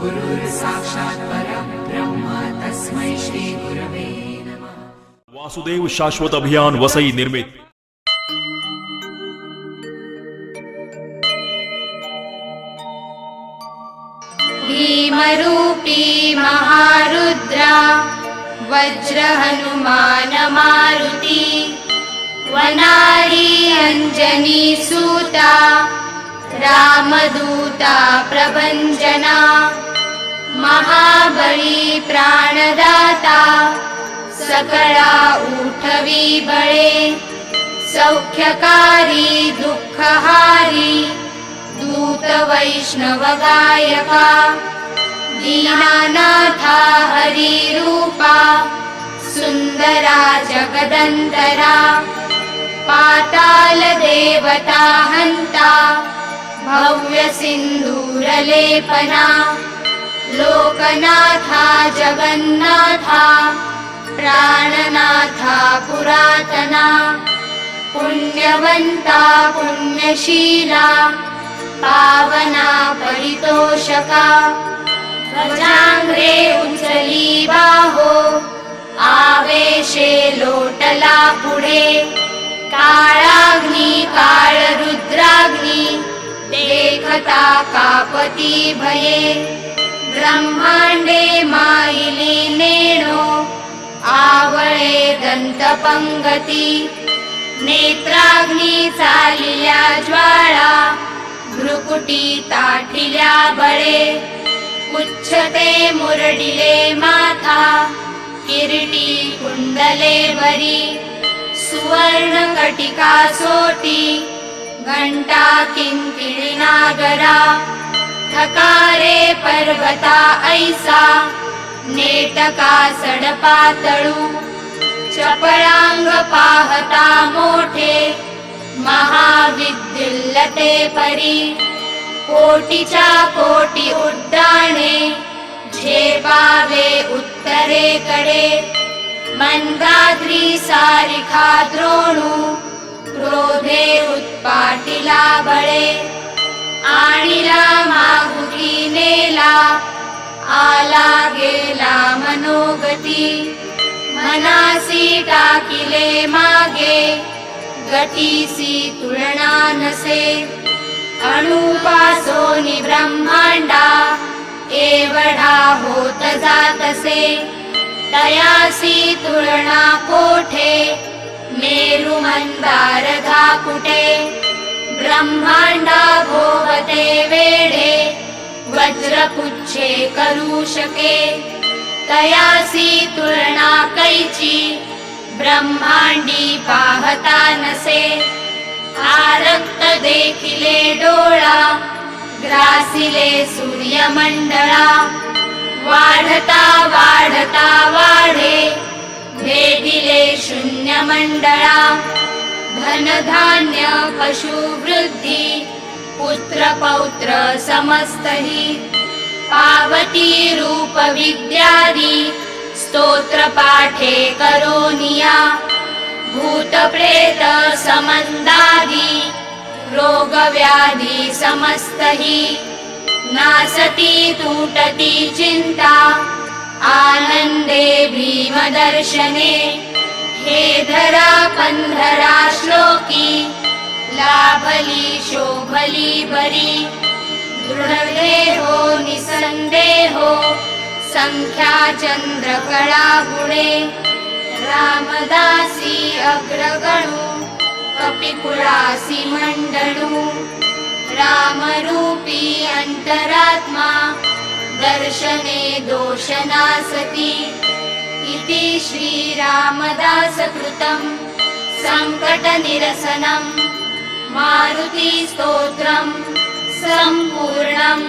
गुरुर्साक्षात् परं ब्रह्म तस्मै श्रीगुरवे नमः। वासुदेव शाश्वत अभियान वसई निर्मित। भीमरूपी महारुद्रा वज्रहनुमान मारुति वनारी अञ्जनी सूता रामदूता प्रभञ्जना महाबली प्राणदाता सकळा उठवी बळे सौख्यकारी दुःखहारी दूत वैष्णव गायका दीनानाथा हरिरूपा सुन्दरा जगदन्तरा पाताल देवता हन्ता भव्य सिन्दूरलेपना लोकनाथा जगन्नाथा प्राणनाथा पुरातना पुण्यवन्ता पुण्यशीला पावना परितोषका गजाङ्ग्रे उचली बाहो आवेशे लोटला पुढे काळाग्नी काळरुद्राग्नि देखता कापती भये। ब्रह्मांडे मायिली नेणो। आवळे दंतपंगती। नेत्राग्नी चालिल्या ज्वाळा। भ्रुकुटी ताठिल्या बळे। उच्छते मुरडिले माथा। किरीटी कुंडले बरी। सुवर्ण कटिका सोटी। घण्टा किङ्किणिनागरा थकारे पर्वता ऐसा नेटका सडपातळू मोठे महाविद्युल्लते परी कोटीच्या कोटी उड्डाणे झेपावे उत्तरेकडे मंदाद्री सारिखा द्रोणू मागुती नेला आला गेला मनोगती. मनासी टाकिले मागे गटीसी तुलना नसे. अणुपासोनी ब्रह्मांडा एवढा होत जातसे. तयासी तुलना कोठे? मेरु मंदार ब्रह्मांडा भोवते वेडे वज्रपुच्छे करू शके। तयासी तुलना कैची ब्रह्मांडी पाहता नसे। आरक्त देखिले डोळा ग्रासिले सूर्यमंडळा। वाढता वाढता वाढे भेटिले शून्य मंडळा धनधान्य पशुवृद्धी पुत्र पौत्र समस्तही। पावती रूप विद्यादी स्तोत्र पाठे करोनिया। भूत प्रेत समन्दादी रोग व्याधी समस्तही। नासती तुटती चिंता आनंदे भीमदर्शने। हे धरा पंधरा श्लोकी लाभली शोभली बरी। दृढदेहो निसंदेहो संख्या चंद्रकळा गुणे। रामदासी अग्रगणू कपिकुळासी मंडळू रामरूपी अंतरात्मा दर्शने दोषनासती। इति श्रीरामदासकृतं सङ्कटनिरसनं मारुतिस्तोत्रम् सम्पूर्णम्